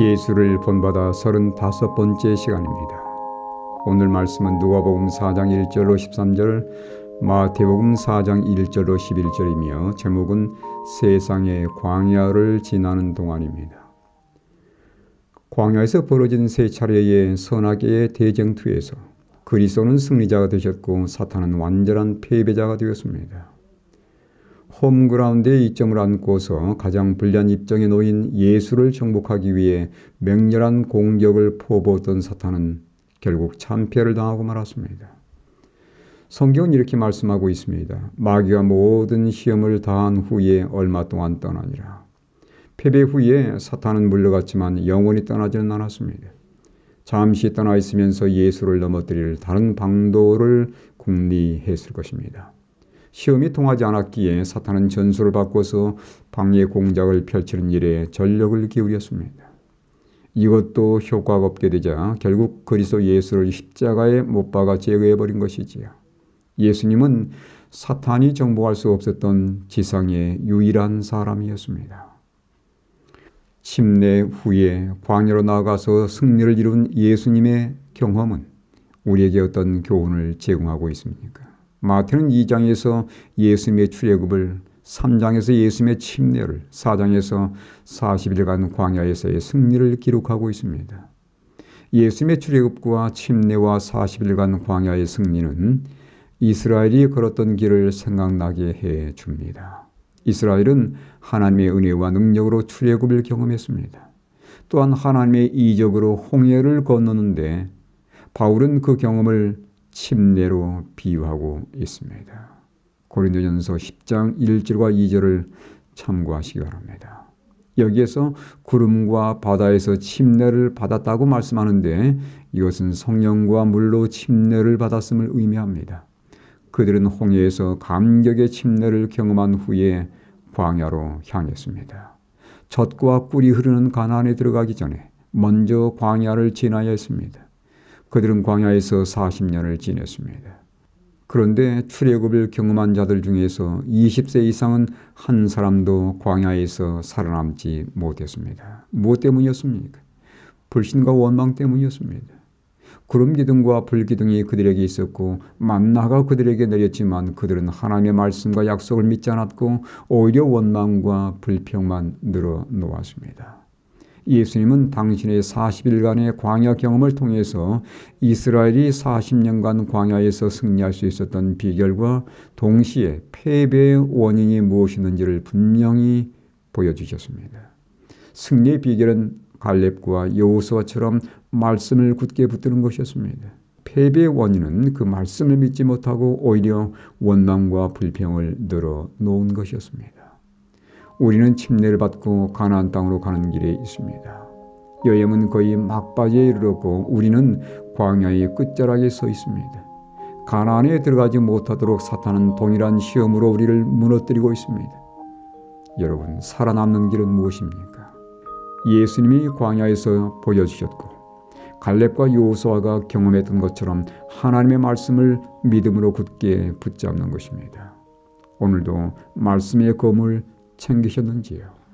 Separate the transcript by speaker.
Speaker 1: 예수를 본받아 35번째 시간입니다. 오늘 말씀은 누가복음 4장 1절로 13절, 마태복음 4장 1절로 11절이며 제목은 세상의 광야를 지나는 동안입니다. 광야에서 벌어진 세 차례의 선악계의 대쟁투에서 그리스도는 승리자가 되셨고 사탄은 완전한 패배자가 되었습니다. 홈그라운드에 이점을 안고서 가장 불리한 입장에 놓인 예수를 정복하기 위해 맹렬한 공격을 퍼부었던 사탄은 결국 참패를 당하고 말았습니다. 성경은 이렇게 말씀하고 있습니다. 마귀가 모든 시험을 다한 후에 얼마 동안 떠나니라. 패배 후에 사탄은 물러갔지만 영원히 떠나지는 않았습니다. 잠시 떠나 있으면서 예수를 넘어뜨릴 다른 방도를 궁리했을 것입니다. 시험이 통하지 않았기에 사탄은 전술을 바꿔서 방해 공작을 펼치는 일에 전력을 기울였습니다. 이것도 효과가 없게 되자 결국 그리스도 예수를 십자가에 못 박아 제거해버린 것이지요. 예수님은 사탄이 정복할 수 없었던 지상의 유일한 사람이었습니다. 침례 후에 광야로 나가서 승리를 이룬 예수님의 경험은 우리에게 어떤 교훈을 제공하고 있습니까? 마태는 2장에서 예수님의 출애굽을 3장에서 예수님의 침례를 4장에서 40일간 광야에서의 승리를 기록하고 있습니다. 예수님의 출애굽과 침례와 40일간 광야의 승리는 이스라엘이 걸었던 길을 생각나게 해 줍니다. 이스라엘은 하나님의 은혜와 능력으로 출애굽을 경험했습니다. 또한 하나님의 이적으로 홍해를 건너는데 바울은 그 경험을 침례로 비유하고 있습니다. 고린도전서 10장 1절과 2절을 참고하시기 바랍니다. 여기에서 구름과 바다에서 침례를 받았다고 말씀하는데 이것은 성령과 물로 침례를 받았음을 의미합니다. 그들은 홍해에서 감격의 침례를 경험한 후에 광야로 향했습니다. 젖과 꿀이 흐르는 가나안에 들어가기 전에 먼저 광야를 지나야 했습니다. 그들은 광야에서 40년을 지냈습니다. 그런데 출애굽을 경험한 자들 중에서 20세 이상은 한 사람도 광야에서 살아남지 못했습니다. 무엇 때문이었습니까? 불신과 원망 때문이었습니다. 구름 기둥과 불 기둥이 그들에게 있었고 만나가 그들에게 내렸지만 그들은 하나님의 말씀과 약속을 믿지 않았고 오히려 원망과 불평만 늘어 놓았습니다. 예수님은 당신의 40일간의 광야 경험을 통해서 이스라엘이 40년간 광야에서 승리할 수 있었던 비결과 동시에 패배의 원인이 무엇이었는지를 분명히 보여주셨습니다. 승리의 비결은 갈렙과 여호수아처럼 말씀을 굳게 붙드는 것이었습니다. 패배의 원인은 그 말씀을 믿지 못하고 오히려 원망과 불평을 늘어 놓은 것이었습니다. 우리는 침례를 받고 가나안 땅으로 가는 길에 있습니다. 여행은 거의 막바지에 이르렀고 우리는 광야의 끝자락에 서 있습니다. 가나안에 들어가지 못하도록 사탄은 동일한 시험으로 우리를 무너뜨리고 있습니다. 여러분 살아남는 길은 무엇입니까? 예수님이 광야에서 보여주셨고 갈렙과 요호수아가 경험했던 것처럼 하나님의 말씀을 믿음으로 굳게 붙잡는 것입니다. 오늘도 말씀의 검을 챙기셨는지요?